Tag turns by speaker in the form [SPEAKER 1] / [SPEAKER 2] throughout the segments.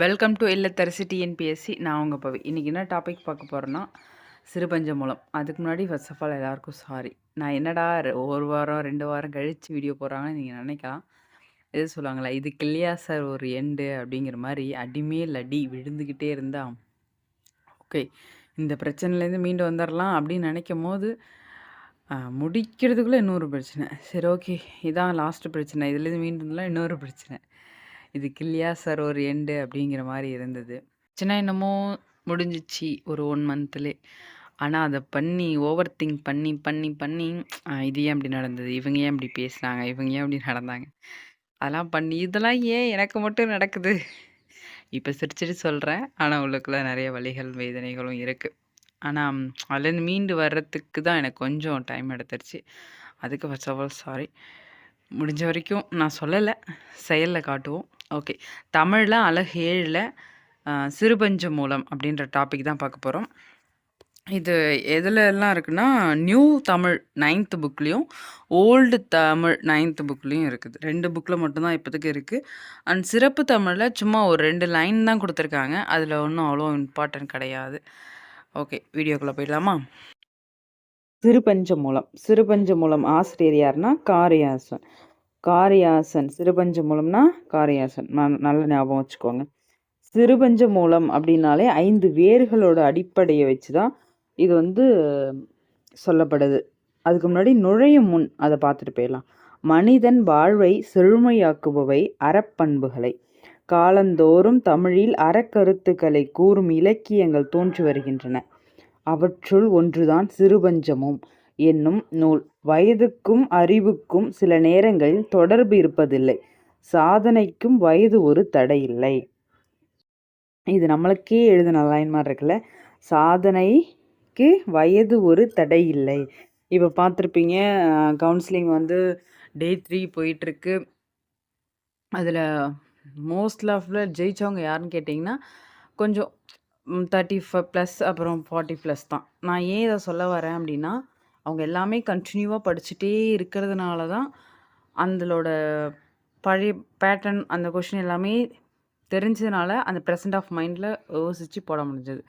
[SPEAKER 1] Welcome to இல்லத்தரசி TNPSC நான் உங்கள் பவி. இன்றைக்கி என்ன டாபிக் பார்க்க போகிறேன்னா சிறுபஞ்ச மூலம் அதுக்கு முன்னாடி ஃபர்ஸ்ட் ஆஃப் ஆல் எல்லாருக்கும் சாரி நான் என்னடா ஒரு வாரம் ரெண்டு வாரம் கழித்து வீடியோ போடுறாங்கன்னு நீங்கள் நினைக்கலாம். எது சொல்லுவாங்களா இது கில்லியா சார் ஒரு எண்டு அப்படிங்கிற மாதிரி அடிமேல் அடி விழுந்துக்கிட்டே இருந்தா ஓகே இந்த பிரச்சனையிலேருந்து மீண்டு வந்துடலாம் அப்படின்னு நினைக்கும் போது முடிக்கிறதுக்குள்ளே இன்னொரு பிரச்சனை. சரி ஓகே இதான் லாஸ்ட்டு பிரச்சனை. இதுலேருந்து மீண்டு வரலாம் இன்னொரு பிரச்சனை. இது கில்லியா சார் ஒரு எண்டு அப்படிங்கிற மாதிரி இருந்தது. சின்ன என்னமோ முடிஞ்சிச்சு ஒரு ஒன் மந்த்லே ஆனால் அதை பண்ணி ஓவர் திங்க் பண்ணி பண்ணி பண்ணி இது ஏன் இப்படி நடந்தது? இவங்க ஏன் இப்படி பேசுனாங்க? இவங்க ஏன் இப்படி நடந்தாங்க? அதெல்லாம் பண்ணி இதெல்லாம் ஏன் எனக்கு மட்டும் நடக்குது? இப்போ சிரிச்சிட்டு சொல்கிறேன் ஆனால் உள்ளுக்குள்ள நிறைய வலிகள் வேதனைகளும் இருக்குது ஆனால் அதுலேருந்து மீண்டு வர்றதுக்கு தான் எனக்கு கொஞ்சம் டைம் எடுத்துருச்சு. அதுக்கு ஃபர்ஸ்ட் ஆஃப் ஆல் சாரி முடிஞ்ச வரைக்கும் நான் சொல்லலை. செயலில் காட்டுவோம். ஓகே. தமிழில் அழகேழில் சிறுபஞ்ச மூலம் அப்படின்ற டாபிக் தான் பார்க்க போகிறோம் இது எதில் எல்லாம் இருக்குன்னா நியூ தமிழ் நைன்த்து புக்லேயும் ஓல்டு தமிழ் நைன்த்து புக்லேயும் இருக்குது. ரெண்டு புக்கில் மட்டும்தான் இப்போதைக்கு இருக்குது அண்ட் சிறப்பு தமிழில் சும்மா ஒரு ரெண்டு லைன் தான் கொடுத்துருக்காங்க. அதில் ஒன்றும் அவ்வளோ இம்பார்ட்டன்ட் கிடையாது. ஓகே வீடியோக்குள்ளே போயிடலாமா? சிறுபஞ்ச மூலம். சிறுபஞ்ச மூலம் ஆசிரியர் யாருன்னா காரியாசன். காரியாசன் சிறுபஞ்ச மூலம்னா காரியாசன். ந- நல்ல ஞாபகம் வச்சுக்கோங்க. சிறுபஞ்ச மூலம் அப்படின்னாலே ஐந்து வேர்களோட அடிப்படையை வச்சு தான் இது வந்து சொல்லப்படுது. அதுக்கு முன்னாடி நுழையும் முன் அதை பார்த்துட்டு போயிடலாம். மனிதன் வாழ்வை செழுமையாக்குபவை அறப்பண்புகளை. காலந்தோறும் தமிழில் அறக்கருத்துக்களை கூறும் இலக்கியங்கள் தோன்றி வருகின்றன. அவற்றுள் ஒன்றுதான் சிறுபஞ்சமும். என்னும் நூல். வயதுக்கும் அறிவுக்கும் சில நேரங்களில் தொடர்பு இருப்பதில்லை. சாதனைக்கும் வயது ஒரு தடையில்லை. இது நம்மளுக்கே எழுதின லைன் மாதிரி இருக்குல்ல. சாதனைக்கு வயது ஒரு தடை இல்லை இப்போ பார்த்துருப்பீங்க கவுன்சிலிங் வந்து டே த்ரீ போயிட்டுருக்கு. அதில் மோஸ்ட் ஆஃப்ல ஜெயிச்சவங்க யாருன்னு கேட்டிங்கன்னா கொஞ்சம் தேர்ட்டி ஃபைவ் ப்ளஸ் அப்புறம் ஃபார்ட்டி ப்ளஸ் தான். நான் ஏன் இதை சொல்ல வரேன் அப்படின்னா அவங்க எல்லாமே கண்டினியூவாக படிச்சுட்டே இருக்கிறதுனால தான் அந்தளோட பழைய பேட்டர்ன் அந்த கொஷின் எல்லாமே தெரிஞ்சதுனால அந்த ப்ரெசன்ட் ஆஃப் மைண்டில் யோசித்து போட முடிஞ்சது.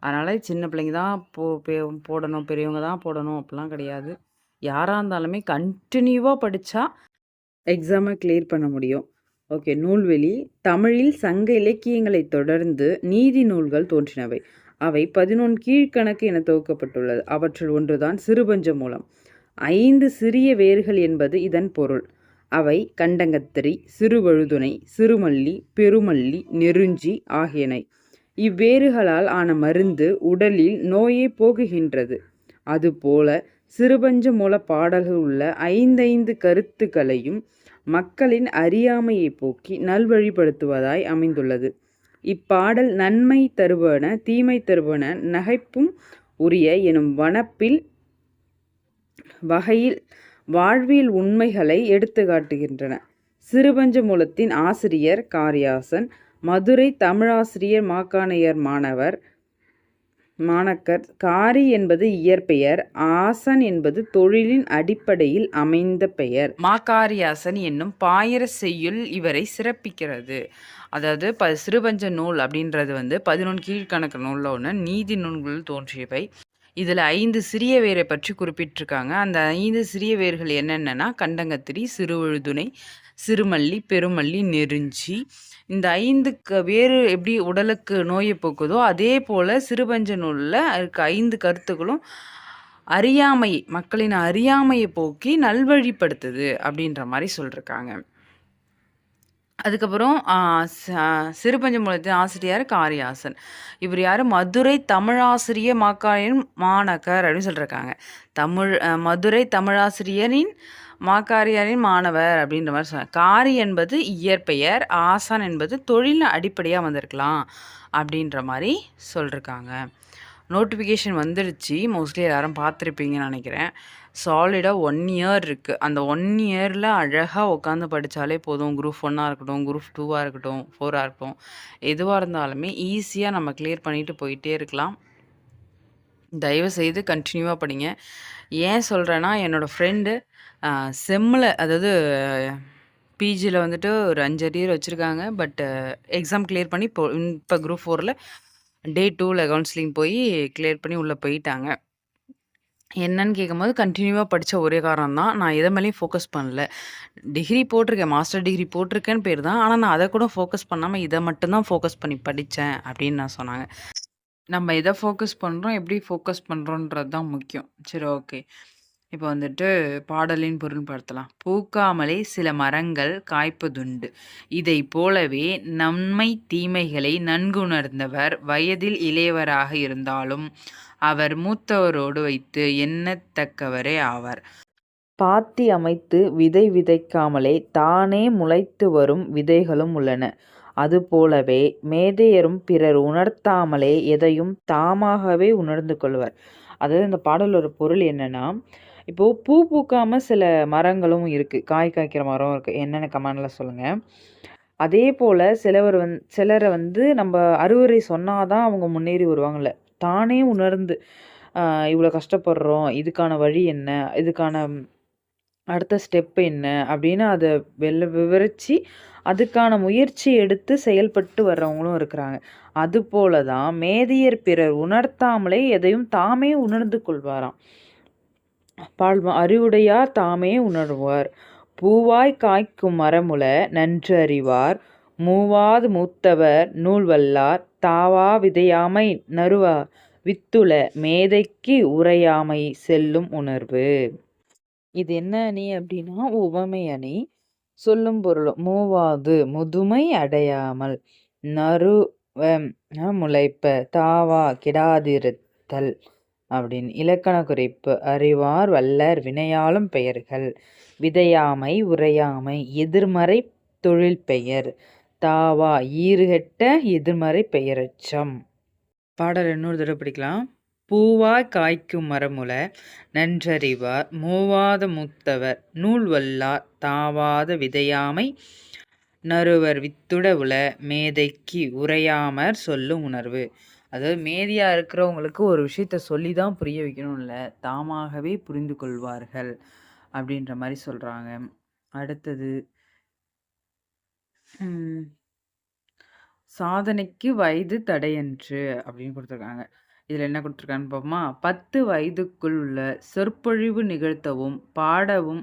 [SPEAKER 1] அதனால் சின்ன பிள்ளைங்க தான் போ போடணும் பெரியவங்க தான் போடணும் அப்படிலாம் கிடையாது. யாராக இருந்தாலுமே கண்டினியூவாக படித்தா எக்ஸாமை கிளியர் பண்ண முடியும். ஓகே நூல்வெளி தமிழில் சங்க இலக்கியங்களை தொடர்ந்து நீதி நூல்கள் தோன்றினவை. அவை பதினொன்று கீழ்க்கணக்கு என தொகுக்கப்பட்டுள்ளது. அவற்றுள் ஒன்றுதான் சிறுபஞ்ச மூலம். ஐந்து சிறிய வேர்கள் என்பது இதன் பொருள். அவை கண்டங்கத்திரி சிறுவழுதுணை சிறுமல்லி பெருமல்லி நெருஞ்சி ஆகியனை. இவ்வேறுகளால் ஆன மருந்து உடலில் நோயை போகுகின்றது. அதுபோல சிறுபஞ்ச மூல பாடல்கள் உள்ள ஐந்தைந்து கருத்துக்களையும் மக்களின் அறியாமையை போக்கி நல்வழிப்படுத்துவதாய் அமைந்துள்ளது. இப்பாடல் நன்மை தருவன தீமை தருவன நகைப்பும் உரிய எனும் வனப்பில் வகையில் வாழ்வியல் உண்மைகளை எடுத்துக்காட்டுகின்றன சிறுபஞ்ச மூலத்தின் ஆசிரியர் காரியாசன் மதுரை தமிழாசிரியர் மாக்காணையர் மாணவர் மாணக்கர் காரி என்பது இயற்பெயர் ஆசன் என்பது தொழிலின் அடிப்படையில் அமைந்த பெயர். மாக்காரியாசன் என்னும் பாயிர செய்யுள் இவரை சிறப்பிக்கிறது. அதாவது ப சிறுபஞ்ச நூல் அப்படின்றது வந்து பதினொன்று கீழ்கணக்கு நூலில் ஒன்று நீதி நூல்கள் தோன்றியவை. இதில் ஐந்து சிறிய வேரை பற்றி குறிப்பிட்டிருக்காங்க. அந்த ஐந்து சிறிய வேர்கள் என்னென்னன்னா கண்டங்கத்திரி சிறுவழுதுணை சிறுமல்லி பெருமல்லி நெருஞ்சி. இந்த ஐந்து வேறு எப்படி உடலுக்கு நோயை போக்குதோ அதே போல் சிறுபஞ்ச நூலில் இருக்க ஐந்து கருத்துக்களும் அறியாமை மக்களின் அறியாமையை போக்கி நல்வழிப்படுத்துது அப்படின்ற மாதிரி சொல்லியிருக்காங்க அதுக்கப்புறம் சிறுபஞ்சமூலத்தின் ஆசிரியர் காரியாசன். இவர் யார்? மதுரை தமிழாசிரிய மாக்காரியின் மாணக்கர் அப்படின்னு சொல்லியிருக்காங்க தமிழ் மதுரை தமிழாசிரியரின் மாக்காரியாரின் மாணவர் அப்படின்ற மாதிரி சொன்னாங்க. காரி என்பது இயற்பெயர் ஆசான் என்பது தொழில் அடிப்படையாக வந்திருக்கலாம் அப்படின்ற மாதிரி சொல்லியிருக்காங்க நோட்டிஃபிகேஷன் வந்துடுச்சு மோஸ்ட்லி எல்லாரும் பார்த்துருப்பீங்கன்னு நினைக்கிறேன். சாலிடாக ஒன் இயர் இருக்குது அந்த ஒன் இயரில் அழகாக உட்காந்து படித்தாலே போதும். குரூப் ஒன்னாக இருக்கட்டும் குரூப் டூவாக இருக்கட்டும் ஃபோராக இருக்கட்டும். எதுவாக இருந்தாலுமே ஈஸியாக நம்ம கிளியர் பண்ணிட்டு போயிட்டே இருக்கலாம். தயவு செய்து கண்டினியூவாக படிங்க. ஏன் சொல்கிறேன்னா என்னோடய ஃப்ரெண்டு செம்மில் அதாவது பிஜியில் வந்துட்டு ஒரு அஞ்சு அரியர் வச்சுருக்காங்க. பட் எக்ஸாம் கிளியர் பண்ணி இப்போ இப்போ குரூப் ஃபோரில் டே டூவில் கவுன்சிலிங் போய் கிளியர் பண்ணி உள்ளே போயிட்டாங்க. என்னன்னு கேட்கும்போது கண்டினியூவாக படித்த ஒரே காரணம் தான் நான் எதை மேலேயும் ஃபோக்கஸ் பண்ணல. டிகிரி போட்டிருக்கேன் மாஸ்டர் டிகிரி போட்டிருக்கேன்னு பேர் தான் ஆனால் நான் அதை கூட ஃபோக்கஸ் பண்ணாமல் இதை மட்டும்தான் ஃபோக்கஸ் பண்ணி படித்தேன் அப்படின்னு நான் சொன்னாங்க. நம்ம எதை ஃபோக்கஸ் பண்ணுறோம் எப்படி ஃபோக்கஸ் பண்ணுறோன்றது தான் முக்கியம். சரி ஓகே இப்போ வந்துட்டு பாடலின் பொருள் படுத்தலாம் பூக்காமலே சில மரங்கள் காய்ப்பதுண்டு. இதை போலவே நன்மை தீமைகளை நன்குணர்ந்தவர் வயதில் இளையவராக இருந்தாலும் அவர் மூத்தவரோடு வைத்து எண்ணத்தக்கவரே ஆவார்.
[SPEAKER 2] பாத்தி அமைத்து விதை விதைக்காமலே தானே முளைத்து வரும் விதைகளும் உள்ளன. அதுபோலவே மேதையரும் பிறர் உணர்த்தாமலே எதையும் தாமாகவே உணர்ந்து கொள்வர். அதாவது இந்த பாடலோட பொருள் என்னன்னா இப்போது பூ பூக்காமல் சில மரங்களும் இருக்குது காய் காய்க்கிற மரம் இருக்குது என்னென்ன கமெண்டில் சொல்லுங்கள் அதே போல் சிலவர் வந் சிலரை வந்து நம்ம அறுவரை சொன்னால் தான் அவங்க முன்னேறி வருவாங்கள்ல தானே உணர்ந்து இவ்வளோ கஷ்டப்படுறோம். இதுக்கான வழி என்ன? இதுக்கான அடுத்த ஸ்டெப் என்ன? அப்படின்னு அதை வெள்ள விவரித்து அதுக்கான முயற்சி எடுத்து செயல்பட்டு வர்றவங்களும் இருக்கிறாங்க. அதுபோல தான் மேதியர் பிறர் உணர்த்தாமலே எதையும் தாமே உணர்ந்து கொள்வாராம். பால் அறிவுடையார் தாமே உணர்வார். பூவாய் காய்க்கும் மரமுல நன்று அறிவார். மூவாது மூத்தவர் நூல்வல்லார் தாவா விதையாமை நறுவா. வித்துல மேதைக்கு உரையாமை செல்லும் உணர்வு. இது என்ன அணி அப்படின்னா உவமை அணி. சொல்லும் பொருள் மூவாது முதுமை அடையாமல். நறு முளைப்ப தாவா கிடாதிருத்தல். அப்படின்னு. இலக்கண குறிப்பு அறிவார் வல்லர் வினையாளும் பெயர்கள். விதையாமை உரையாமை எதிர்மறை தொழில் பெயர். தாவா ஈறுகட்ட எதிர்மறை பெயரச்சம். பாடல் இன்னொரு தடவை படிக்கலாம். பூவாய் காய்க்கும் மரமுல நன்றறிவார் மூவாத மூத்தவர் நூல் வல்லார் தாவாத விதையாமை நறுவர் வித்துட உல மேதைக்கு உரையாமற் சொல்லும் உணர்வு. அதாவது மேதியாக இருக்கிறவங்களுக்கு ஒரு விஷயத்த சொல்லி தான் புரிய வைக்கணும் இல்லை தாமாகவே புரிந்து கொள்வார்கள் அப்படின்ற மாதிரி சொல்கிறாங்க அடுத்தது சாதனைக்கு வயது தடையன்று அப்படின்னு கொடுத்துருக்காங்க. இதில் என்ன கொடுத்துருக்கான்னு பார்ப்போமா? பத்து வயதுக்குள் உள்ள சொற்பொழிவு நிகழ்த்தவும் பாடவும்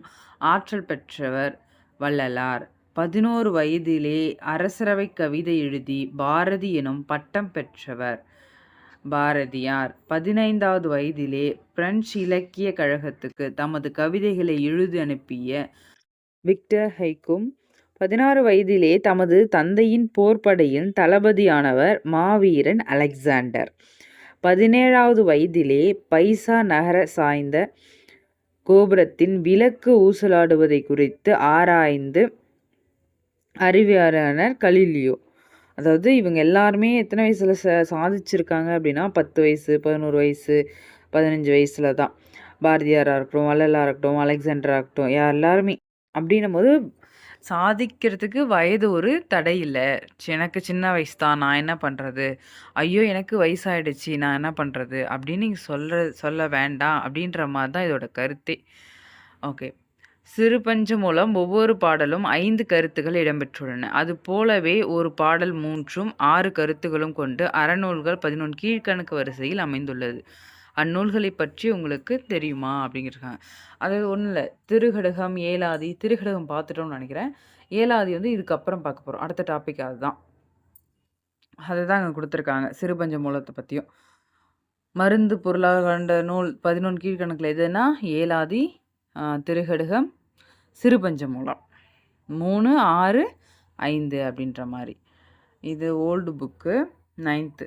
[SPEAKER 2] ஆற்றல் பெற்றவர் வள்ளலார். பதினோரு வயதிலே அரசரவை கவிதை எழுதி பாரதி எனும் பட்டம் பெற்றவர். பாரதியார் பதினைந்தாவது வயதிலே பிரெஞ்சு இலக்கிய கழகத்துக்கு தமது கவிதைகளை எழுதி அனுப்பிய விக்டர் ஹைக்கும் பதினாறு வயதிலே தமது தந்தையின் போர்ப்படையின் தளபதியானவர் மாவீரன் அலெக்சாண்டர். பதினேழாவது வயதிலே பைசா நகர சாய்ந்த கோபுரத்தின் விளக்கு ஊசலாடுவதை குறித்து ஆராய்ந்து அறிவியலாளர் கலிலியோ அதாவது இவங்க எல்லாருமே எத்தனை வயசில் ச சாதிச்சிருக்காங்க அப்படின்னா பத்து வயசு பதினோரு வயசு பதினஞ்சு வயசில் தான். பாரதியாராக இருக்கட்டும் வள்ளலாக இருக்கட்டும் அலெக்சாண்டராக இருக்கட்டும் யார் எல்லாருமே. அப்படின்னும் போது சாதிக்கிறதுக்கு வயது ஒரு தடை இல்லை. எனக்கு சின்ன வயசு தான் நான் என்ன பண்ணுறது ஐயோ எனக்கு வயசாயிடுச்சு நான் என்ன பண்ணுறது அப்படின்னு நீங்கள் சொல்கிற சொல்ல வேண்டாம் அப்படின்ற மாதிரி தான் இதோட கருத்தே. ஓகே. சிறுபஞ்சு மூலம் ஒவ்வொரு பாடலும் ஐந்து கருத்துகள் இடம்பெற்றுள்ளன. அது போலவே ஒரு பாடல் மூன்றும் ஆறு கருத்துகளும் கொண்டு அறநூல்கள் பதினொன்று கீழ்கணக்கு வரிசையில் அமைந்துள்ளது. அந்நூல்களை பற்றி உங்களுக்கு தெரியுமா? அப்படிங்கிறாங்க அதாவது ஒன்றும் இல்லை. திருகடகம் ஏலாதி திருகடகம் பார்த்துட்டோம்னு நினைக்கிறேன். ஏலாதி வந்து இதுக்கப்புறம் பார்க்க போகிறோம் அடுத்த டாபிக் அதுதான். அதை தான் அங்கே கொடுத்துருக்காங்க. சிறுபஞ்ச மூலத்தை பற்றியும் மருந்து பொருளாக கண்ட நூல் பதினொன்று கீழ்கணக்கில் எதுனா ஏலாதி திருகடுகம் சிறுபஞ்சமூலம். மூணு ஆறு ஐந்து அப்படின்ற மாதிரி. இது ஓல்டு புக்கு நைன்த்து